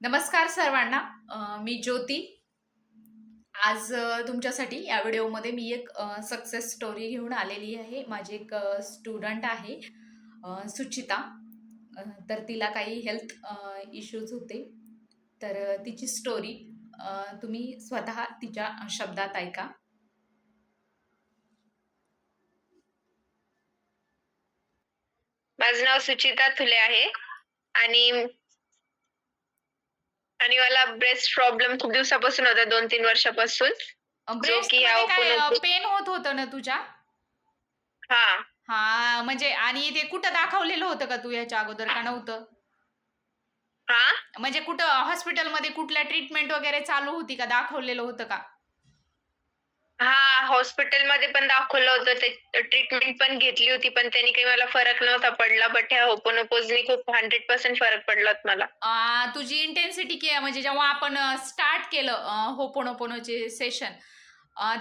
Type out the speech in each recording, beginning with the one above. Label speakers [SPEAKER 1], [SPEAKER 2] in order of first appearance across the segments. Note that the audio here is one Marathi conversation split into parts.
[SPEAKER 1] नमस्कार सर्वांना. मी ज्योती. आज तुमच्यासाठी या व्हिडिओमध्ये मी एक सक्सेस स्टोरी घेऊन आलेली आहे. माझी एक स्टुडंट आहे सुचिता. तर तिला काही हेल्थ इश्यूज होते. तर तिची स्टोरी तुम्ही स्वतः तिच्या शब्दात ऐका.
[SPEAKER 2] माझं नाव सुचिता थुले आहे. आणि आणि मला ब्रेस्ट प्रॉब्लेम खूप दिवसापासून होता दोन तीन वर्षापासून.
[SPEAKER 1] ब्रेस्ट
[SPEAKER 2] की हा
[SPEAKER 1] काय
[SPEAKER 2] open-
[SPEAKER 1] पेन होत. होतं ना तुझ्या?
[SPEAKER 2] हा.
[SPEAKER 1] हा म्हणजे आणि ते कुठं दाखवलेलं होतं का तू याच्या अगोदर का नव्हतं?
[SPEAKER 2] हा?
[SPEAKER 1] म्हणजे कुठं हॉस्पिटलमध्ये कुठल्या ट्रीटमेंट वगैरे चालू होती का दाखवलेलं होतं का?
[SPEAKER 2] हा हॉस्पिटलमध्ये पण दाखवलं होतं. ते ट्रीटमेंट पण घेतली होती पण त्यांनी काही मला फरक नव्हता पडला. बट ह्या होपोनोपोजनी खूप हंड्रेड पर्सेंट फरक पडला होता मला.
[SPEAKER 1] आ, तुझी इंटेन्सिटी के म्हणजे जेव्हा आपण स्टार्ट केलं होपोनोपोनोचे सेशन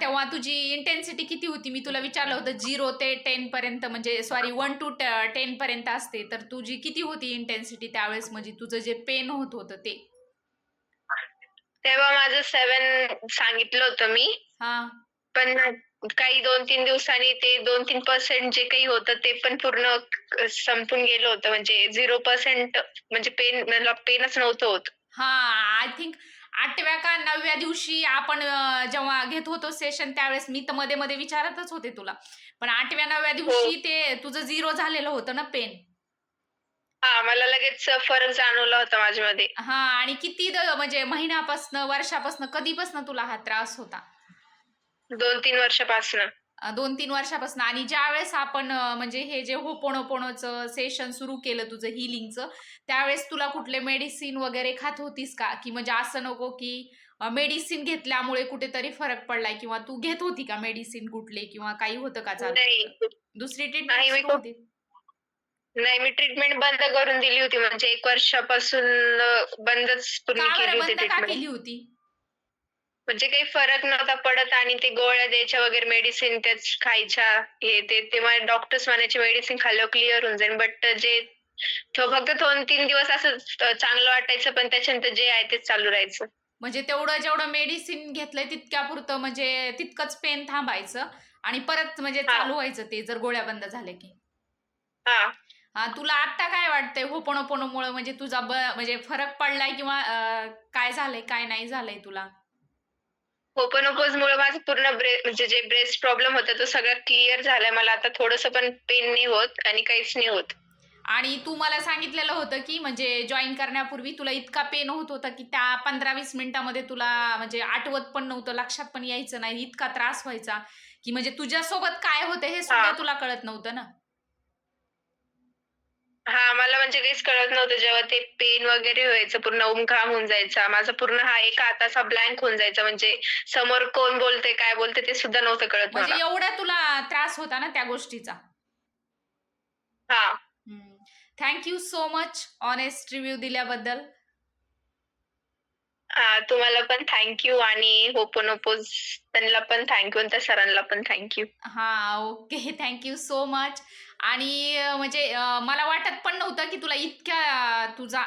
[SPEAKER 1] तेव्हा तुझी इंटेन्सिटी किती होती? मी तुला विचारलं होतं झिरो ते टेन पर्यंत म्हणजे सॉरी वन टू टेन पर्यंत असते. तर तुझी किती होती इंटेन्सिटी त्यावेळेस? म्हणजे तुझं जे पेन होत होतं ते?
[SPEAKER 2] तेव्हा माझं सेवन सांगितलं होतं मी.
[SPEAKER 1] हा.
[SPEAKER 2] पण काही दोन तीन दिवसांनी ते दोन तीन पर्सेंट जे काही होतं ते पण पूर्ण संपून गेलं होतं. म्हणजे झिरो पर्सेंट म्हणजे पेन मला पेनच नव्हतं होत.
[SPEAKER 1] हा आय थिंक आठव्या का नवव्या दिवशी आपण जेव्हा घेत होतो सेशन त्यावेळेस मी तर मध्ये मध्ये विचारतच होते तुला. पण आठव्या नवव्या दिवशी ते तुझं झिरो झालेलं होतं ना पेन
[SPEAKER 2] हा मला लगेच फरक जाणवला होता माझ्यामध्ये.
[SPEAKER 1] हा आणि किती म्हणजे महिन्यापासनं वर्षापासनं कधीपासनं तुला हा त्रास होता?
[SPEAKER 2] दोन तीन वर्षापासून.
[SPEAKER 1] दोन तीन वर्षापासून. आणि ज्यावेळेस आपण अं, म्हणजे हे जे होपोणोपोणोचं सेशन सुरू केलं तुझं हिलिंगचं त्यावेळेस तुला कुठले मेडिसिन वगैरे खात होतीस का? की म्हणजे असं नको की मेडिसिन घेतल्यामुळे कुठेतरी फरक पडलाय किंवा तू घेत होती का मेडिसिन कुठले किंवा काही होतं का चालू दुसरी
[SPEAKER 2] नाही, मी
[SPEAKER 1] ट्रीटमेंट होती?
[SPEAKER 2] नाही मी ट्रीटमेंट बंद करून दिली होती. म्हणजे एक वर्षापासून अं, बंदच पूर्ण
[SPEAKER 1] का
[SPEAKER 2] केली
[SPEAKER 1] बरं
[SPEAKER 2] होती
[SPEAKER 1] बंद का
[SPEAKER 2] ट्रीटमेंट
[SPEAKER 1] केली होती?
[SPEAKER 2] म्हणजे काही फरक नव्हता पडत आणि ते गोळ्या द्यायच्या वगैरे मेडिसिन त्याच खायच्या हे ते ते मला डॉक्टर्स म्हणायचे मेडिसिन खाल्ल्यावर क्लिअर होऊन जाईल बट जे तो फक्त दोन तीन दिवस असं चांगलं वाटायचं पण त्याच्यानंतर जे आहे तेच चालू राहायचं.
[SPEAKER 1] म्हणजे तेवढं जेवढं मेडिसिन घेतलंय तितक्यापुरतं म्हणजे तितकंच पेन थांबायचं आणि परत म्हणजे. चालू व्हायचं ते जर गोळ्या बंद झाल्या की.
[SPEAKER 2] हा.
[SPEAKER 1] तुला आता काय वाटतंय होपणोपणोमुळे म्हणजे तुझा म्हणजे फरक पडलाय किंवा काय झालंय काय नाही झालंय तुला?
[SPEAKER 2] ओपनोपोज मुळे माझं पूर्ण ब्रे म्हणजे जे ब्रेस्ट प्रॉब्लेम होता तो सगळा क्लिअर झालाय. मला आता थोडंसं पण पेन नाही होत आणि काहीच नाही होत.
[SPEAKER 1] आणि तू मला सांगितलेलं होतं की म्हणजे जॉईन करण्यापूर्वी तुला इतका पेन होत होता की त्या पंधरा वीस मिनिटामध्ये तुला म्हणजे आठवत पण नव्हतं लक्षात पण यायचं नाही इतका त्रास व्हायचा की म्हणजे तुझ्यासोबत काय होतं हे सुद्धा
[SPEAKER 2] हा.
[SPEAKER 1] तुला कळत नव्हतं ना?
[SPEAKER 2] हा मला म्हणजे काहीच कळत नव्हतं जेव्हा ते पेन वगैरे व्हायचं पूर्ण उमघाम होऊन जायचा. माझा पूर्ण हा एक हाताचा ब्लँक होऊन जायचा म्हणजे समोर कोण बोलते काय बोलते ते सुद्धा नव्हतं कळत
[SPEAKER 1] म्हणजे
[SPEAKER 2] मला.
[SPEAKER 1] एवढा तुला त्रास होता ना त्या गोष्टीचा?
[SPEAKER 2] हा.
[SPEAKER 1] Thank you so much honest review दिल्याबद्दल.
[SPEAKER 2] हा, तुम्हाला पण थँक्यू आणि होपोनोपोज त्यांना पण थँक्यू आणि त्या सरांना पण थँक्यू
[SPEAKER 1] हा ओके थँक्यू सो मच आणि म्हणजे मला वाटत पण नव्हतं की तुला इतक्या तुझा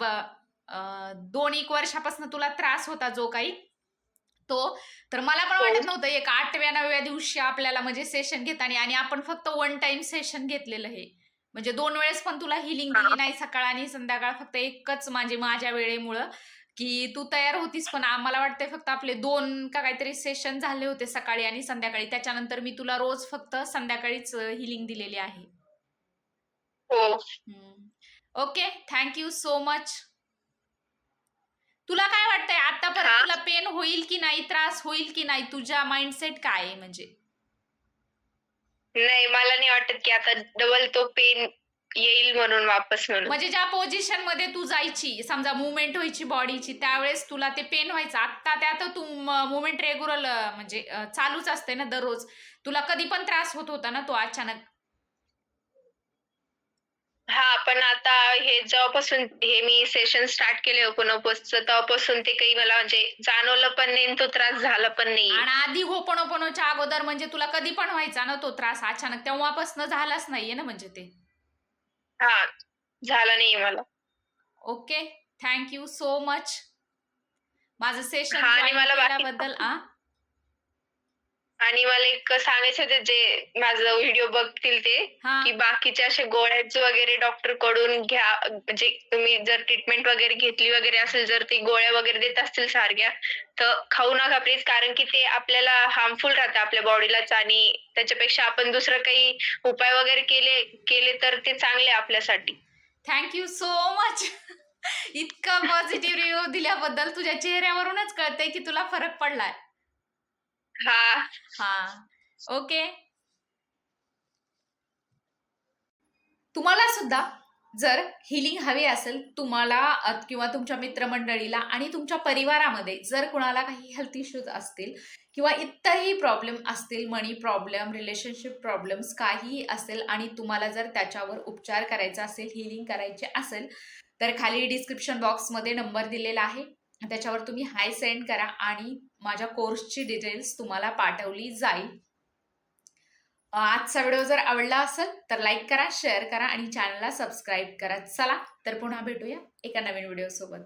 [SPEAKER 1] ब दोन एक वर्षापासून तुला त्रास होता जो काही तो तर मला पण
[SPEAKER 2] हो.
[SPEAKER 1] वाटत नव्हतं एक आठव्या नवव्या दिवशी आपल्याला म्हणजे सेशन घेताना आणि आपण फक्त वन टाइम सेशन घेतलेलं हे म्हणजे दोन वेळेस पण तुला हिलिंग दिली. नाही सकाळ आणि संध्याकाळ फक्त एकच म्हणजे माझ्या वेळेमुळं की तू तयार होतीस पण आम्हाला वाटतंय फक्त आपले दोन का काहीतरी सेशन झाले होते सकाळी आणि संध्याकाळी. त्याच्यानंतर मी तुला रोज फक्त संध्याकाळीच हिलिंग दिलेली आहे.
[SPEAKER 2] हो.
[SPEAKER 1] ओके थँक्यू सो मच तुला काय वाटतंय? आतापर्यंत
[SPEAKER 2] हा.
[SPEAKER 1] तुला पेन होईल की नाही? त्रास होईल की नाही? तुझ्या माइंडसेट काय आहे म्हणजे?
[SPEAKER 2] नाही मला नाही वाटत की आता डबल तो पेन येईल म्हणून वापस म्हणून.
[SPEAKER 1] म्हणजे ज्या पोझिशनमध्ये तू जायची समजा मुवमेंट व्हायची बॉडीची त्यावेळेस तुला ते पेन व्हायचं. आता त्यात तू मुवमेंट रेग्युलर म्हणजे चालूच असते ना दररोज. तुला कधी पण त्रास होत होता ना तो अचानक?
[SPEAKER 2] हा पण आता हे जेव्हापासून हे मी सेशन स्टार्ट केले ओपनोपोजचं तेव्हापासून ते काही मला म्हणजे जाणवलं पण नाही तो त्रास झाला पण नाही.
[SPEAKER 1] आणि आधी होपणोपणोच्या अगोदर म्हणजे तुला कधी पण व्हायचा ना तो त्रास अचानक तेव्हापासून झालाच नाहीये ना म्हणजे ते.
[SPEAKER 2] हा झाला नाही मला.
[SPEAKER 1] Okay thank you so much. माझं सेशन
[SPEAKER 2] हा, आणि मला बाकी-
[SPEAKER 1] केल्याबद्दल आ
[SPEAKER 2] आणि मला एक सांगायचं होतं जे माझं व्हिडिओ बघतील ते
[SPEAKER 1] हा.
[SPEAKER 2] की बाकीचे असे गोळ्याच वगैरे डॉक्टरकडून घ्या म्हणजे तुम्ही जर ट्रीटमेंट वगैरे घेतली वगैरे असेल जर ते गोळ्या वगैरे देत असतील सारख्या तर खाऊ नका प्लीज कारण की ते आपल्याला हार्मफुल राहतं आपल्या बॉडीलाच आणि त्याच्यापेक्षा आपण दुसरं काही उपाय वगैरे केले केले तर ते चांगले आपल्यासाठी.
[SPEAKER 1] थँक्यू सो मच इतका पॉझिटिव्ह रिव्ह्यू दिल्याबद्दल तुझ्या चेहऱ्यावरूनच कळतंय की तुला फरक पडलाय.
[SPEAKER 2] हा.
[SPEAKER 1] हा. ओके. तुम्हाला सुद्धा जर हिलिंग हवी असेल तुम्हाला किंवा तुमच्या मित्रमंडळीला आणि तुमच्या परिवारामध्ये जर कुणाला काही हेल्थ इश्यूज असतील किंवा इतरही प्रॉब्लेम असतील मनी प्रॉब्लेम रिलेशनशिप प्रॉब्लेम्स काही असेल आणि तुम्हाला जर त्याच्यावर उपचार करायचा असेल हिलिंग करायचे असेल तर खाली डिस्क्रिप्शन बॉक्समध्ये नंबर दिलेला आहे. त्याच्यावर तुम्ही हाय सेंड करा आणि माझ्या कोर्सची डिटेल्स तुम्हाला पाठवली जाईल. आजचा व्हिडिओ जर आवडला असेल तर लाईक करा शेअर करा आणि चॅनलला सबस्क्राईब करा. चला तर पुन्हा भेटूया एका नवीन व्हिडिओसोबत.